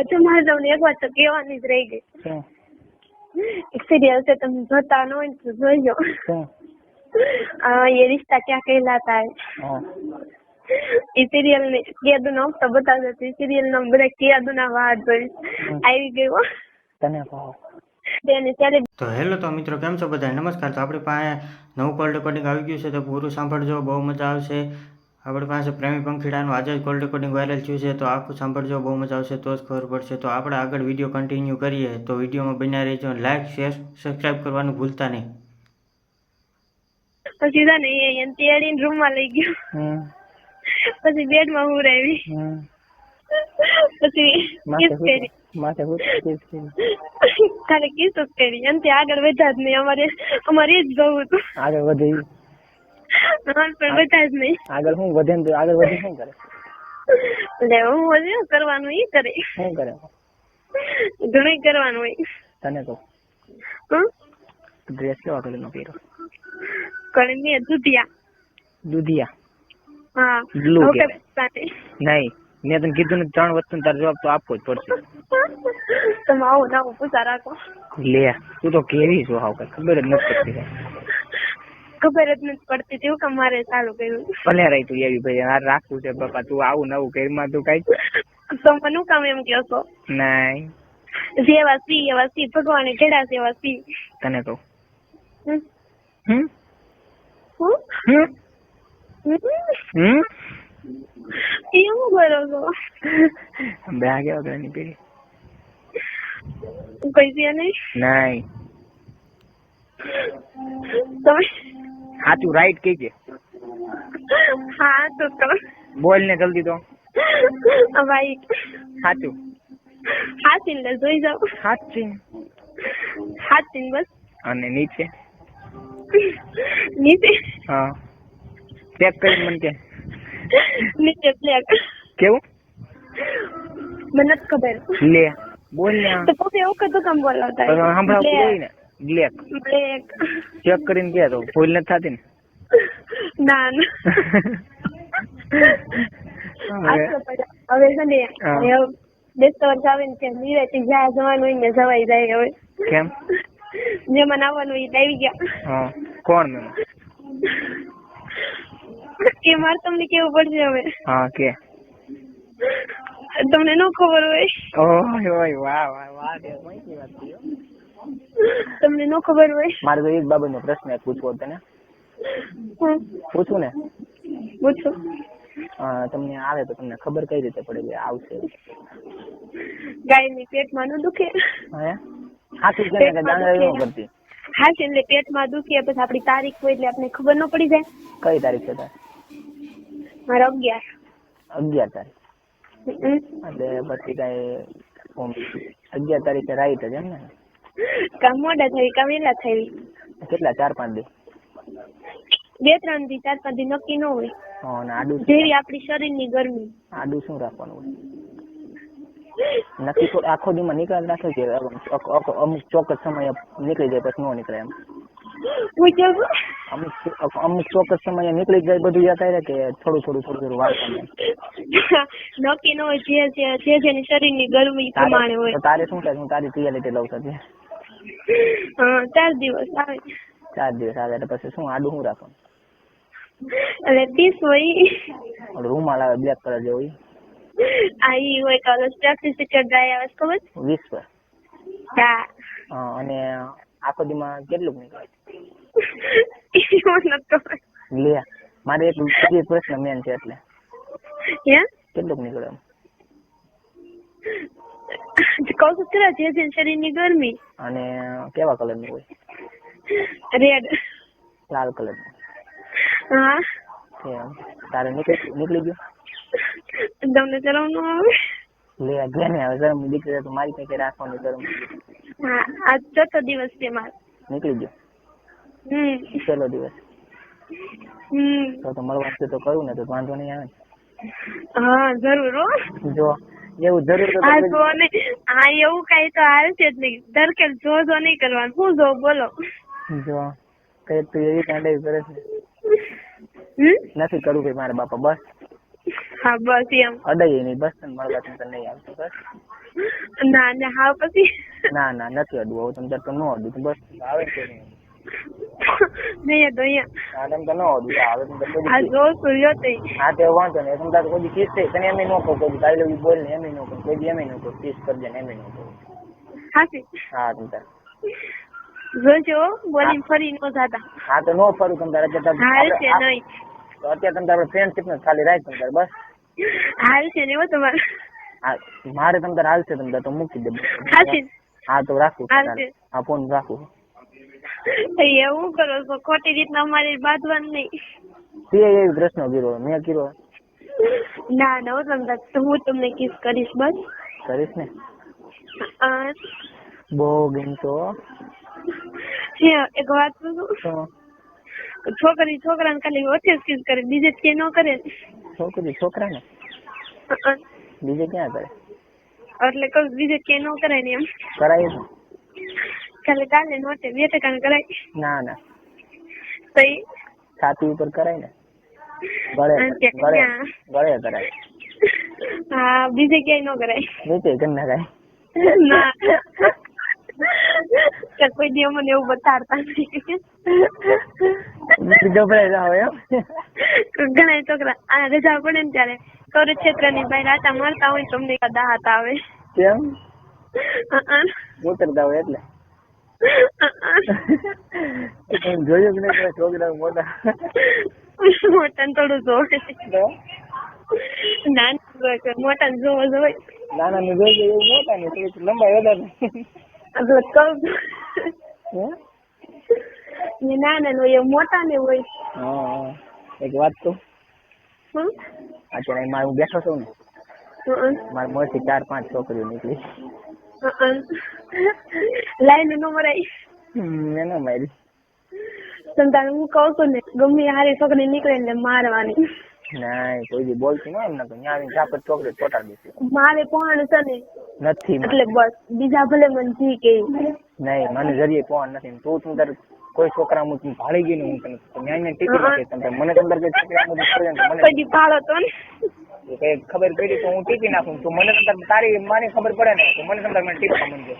અચ્છા તમને એક વાત તો કહેવાની જ રહી ગઈ. સિરિયલ છે તમે જોતા ન હોય તો જોજો એ રિશ્તા ક્યાં કહેલાતા એ સિરિયલ ને કેદ નો તો બતાવજો એ સિરિયલ નો બધા કેદ ના વાત જોઈ. આવી ગયો તને કહો. તો હેલો તો મિત્રો કેમ છો બધા નમસ્કાર. તો આપણી પાસે નવું કોલ રેકોર્ડિંગ આવી ગયું છે તો પૂરું સાંભળજો બહુ મજા આવશે. આપણી પાસે પ્રેમી પંખીડાનું આજે જ કોલ રેકોર્ડિંગ વાયરલ થયું છે તો આખું સાંભળજો બહુ મજા આવશે તો જ ખબર પડશે. તો આપણે આગળ વીડિયો કન્ટિન્યુ કરીએ. તો વિડીયોમાં બન્યા રહેજો. લાઇક શેર સબસ્ક્રાઇબ કરવાનું ભૂલતા નહીં. પછી છે ને એ તેડીને રૂમમાં લઈ ગયો. પછી બેડમાં હું રહેવી પછી કિસ કરી. માથે હું કિસ કરી ખાલી કિસ કરી. એનાથી આગળ વધ્યા જ નહીં. અમારે અમારે એ જ ગયું હતું. આગળ વધી પણ વધ્યા જ નહીં. આગળ હું વધે ને આગળ વધે શું કરે? એટલે હું વધે કરવાનું એ કરે. શું કરે? ઘણું કરવાનું હોય. તને કહું. ડ્રેસ કેવા કલર નો પહેરો મેં દૂધિયા. દુધિયા. હા હવે નહીં મેં તને કીધું ને ત્રણ વસ્તુ તારો જવાબ તો આપવો જ પડશે. તમે આવો ના પૂછા રાખો. લે તું તો કેવી છો હાવ કઈ ખબર જ નથી પડતી. ખબર જ નથી પડતી તેવું કે મારે સારું કર્યું ભલે રહી તું એવી ભાઈ આ રાખવું છે બાપા તું આવું નવું ઘરમાં તું કઈ તો મને કામ એમ કહો છો? નહીં. સેવા સી એવા સી ભગવાને કેડા સેવા સી. તને કહું. હમ? કરો છો? બે નહીં? નહીં. તમે સાચું રાઈટ કહેજે. હા તો તો. બોલ ને જલ્દી તો. ભાઈ સાચું. હાથીને લે જોઈ જાઓ. સાચી હાથીને બસ. અને નીચે? નીચે. હા. ચેક કરી મને કે. નીચે બ્લેક કેવું? મને ખબર. લે. બોલ ને તો પછી એવું કદું કામ બોલાવતા. પછી ને. બ્લેક બ્લેક ચેક કરીને કે તો ભૂલ નથી થતી ને ના ના હવે છે ને. બેસતા વર્ષ આવે ને ત્યાં નિરાંતે જ્યાં જવાનું હોય ને જવાય જાય હવે કેમ જેમાં આવવાનું એ આવી ગયા હા કોણ મેમ કે મારે તમને કેવું પડશે હવે હા કે તમને નો ખબર હોય ઓય ઓય વાહ વાહ વાહ. તમને નો ખબર હોય. મારે તો એક બાબતનો પ્રશ્ન એક પૂછવો તને પૂછું ને? પૂછો. તમને આવે તો તમને ખબર કઈ રીતે પડે કે આવશે? ગાયની પેટમાં નું દુખે. હે? સાચું કે દાંડા ન કરતી? હા છે એટલે પેટમાં દુખે પછી આપણી તારીખ હોય એટલે આપણે ખબર ન પડી જાય. કઈ તારીખ છે તાર? મારે અગિયાર. અગિયાર તારીખ. એટલે પછી કઈ અગિયાર તારીખે રાઈટ જ એમ ને? કાં મોડા થઈ કામ વહેલા થઈ. કેટલા ચાર પાંચ દી બે ત્રણ દી ચાર પાંચ દી નક્કી ન હોય. હા, અને આડું જેવી આપણી શરીરની ગરમી. આડું શું રાખવાનું હોય? નક્કી આખો દીમાં નીકળ રાખે અક- અમુક ચોક્કસ સમયે નીકળી જાય પછી ન નીકળે એમ. અમુક અમુક ચોક્કસ સમયે નીકળી જાય બધું યાદ આવે કે થોડું થોડું થોડું થોડું વાંચવાનું નક્કી ન હોય જે જે જે જેની શરીરની ગરમી પ્રમાણે હોય. તારે શું થાય હું તારી રિયાલિટી લઉં છું ચાર દિવસ આવે. ચાર દિવસ આવે એટલે પછી શું આડું હું રાખું એટલે ત્રીસ હોય. રૂમાલ આવે બ્લેક કલર જેવો હોય આ ઈ હોય કલર ઓલો ટીચર ડ્રાય આવે ખબર? વીસ પર હા. હા, અને આખો દીમાં કેટલું નીકળે લે મારે એક એક પ્રશ્ન મેન છે એટલે. હે કેટલું નીકળે કહું છું ખરા જે જે શરીરની ગરમી. અને કેવા કલરનું હોય? રેડ લાલ કલરનું હા. તારે નીકળી નીકળી ગયો? તમને ચલાવ આવે? લે ગયા ને હવે શરમ દીકરી તો મારી પાસે રાખવાની ગરમ. હા આજ ચોથો દિવસ છે મારો. નીકળી ગયો? છેલ્લો દિવસ. તો તો મળવાનું તો કરું ને તો વાંધો નહીં આવે. હા જરૂર હો. જો એવું જરૂર હા જો ને હા એવું કઈ તો હાલશે જ નહીં. ધરકેલ જો જો નહીં કરવાનું. શું જો બોલો. જો કઈ તું એવી કાંડે કરે છે. નથી કરવું ભાઈ મારા બાપા બસ. હા બસ એમ. અડાઈ નહીં બસ તને મળવા તને નહીં આવતું બસ. ના ના હા પછી? ના ના નથી અડવું. હવે તમને તો ન અડવું બસ આવે કે નહીં નહીં તો અહીંયા. હા તો ન અડવું આવે તો કોઈ આ જો સૂર્યો તે હા તે વાંધો નહીં. તમે તાર કોઈ kiss થઈ તને એમ ન કહું કોઈ દી I love બોલ ને એમ ન કહું. કોઈ દી એમ ન કહું. કિસ કરજે ને એમ ન કહું. હાસી હા તમે તાર જોજો બોલી ફરી ન જાતા હા તો નો ફરું તમે તાર અત્યારે હાલ તાર- છે આપણે- નહીં. તો અત્યારે તમે તાર ફ્રેન્ડશીપ ને ખાલી રાખ તમે તાર બસ. હાલ છે ને તમારે. હા મારે તમ તાર હાલશે તમે તાર તો મૂકી દે. હા તો રાખું. હા ફોન રાખું. એવું કરો છો? ખોટી રીતના અમારે બાંધવાનું નહીં. તે એવી પ્રશ્ન કર્યો મેં કર્યો ના ના હું તમને હું તમને કિસ કરીશ બસ. કરીશ ને? બહુ ગમતો એક વાત પૂછું? છોકરી છોકરાને ખાલી ઓછે જ કિસ કરે બીજે કે ન કરે? છોકરી છોકરાને? બીજે ક્યાં કરે? એટલે કહું બીજે કે ન કરે ને એમ. કરાય ને ખાલી કાલે નોતે બે ટકા કરાય ના ના. તો ઈ છાતી ઉપર કરાય ને. ગળે ગળે ગળે કરાય હા બીજે ક્યાંય ન કરાય નીચે નાખાય ના કે કોઈ દી અમને એવું બતાડતા ગભરાઈ જાવ એમ. ઘણા છોકરા આ રજા પડે ને ત્યારે ક્ષેત્રની બહાર આટા મારતા હોય તમને કદા દાહત આવે. કેમ. ઉતરતા હોય એટલે. જોયું કે નહીં છોકરા મોટા મોટા થોડું જોવે નાના મોટા જોવો જોવે નાના ને જોઈ એવું મોટા ને થોડીક લંબાઈ વધારે એટલે કહું ને નાના નો એ મોટા ને હોય હા. એક વાત કહું? અત્યારે મારે હું બેઠો છું ને અ. મોરથી ચાર પાંચ છોકરીઓ નીકળી. લાઈન નો મરાય એને મારી સંતાન હું કહું છું ને ગમે હારી છોકરી નીકળે એટલે મારવાની ના કોઈ દી બોલતું ના એમ તો ન્યા આવીને ચાપત ચોકલેટ ચોટાડી દીધી મારે પણ છે ને નથી એટલે બસ બીજા ભલે મને જી કે નહીં મને જરીએ પણ નથી તું તું તાર કોઈ છોકરા હું ભાળી ગઈ ને હું તને તો ન્યા ન્યા ટીપી નાખીશ તમ મને તમ કે છોકરા કરે મને ભાળો તો ને કઈ ખબર પડી તો હું ટીપી નાખું. તું મને તારી માની ખબર પડે ને, તો મને તમ મને ટીપવા માંડજો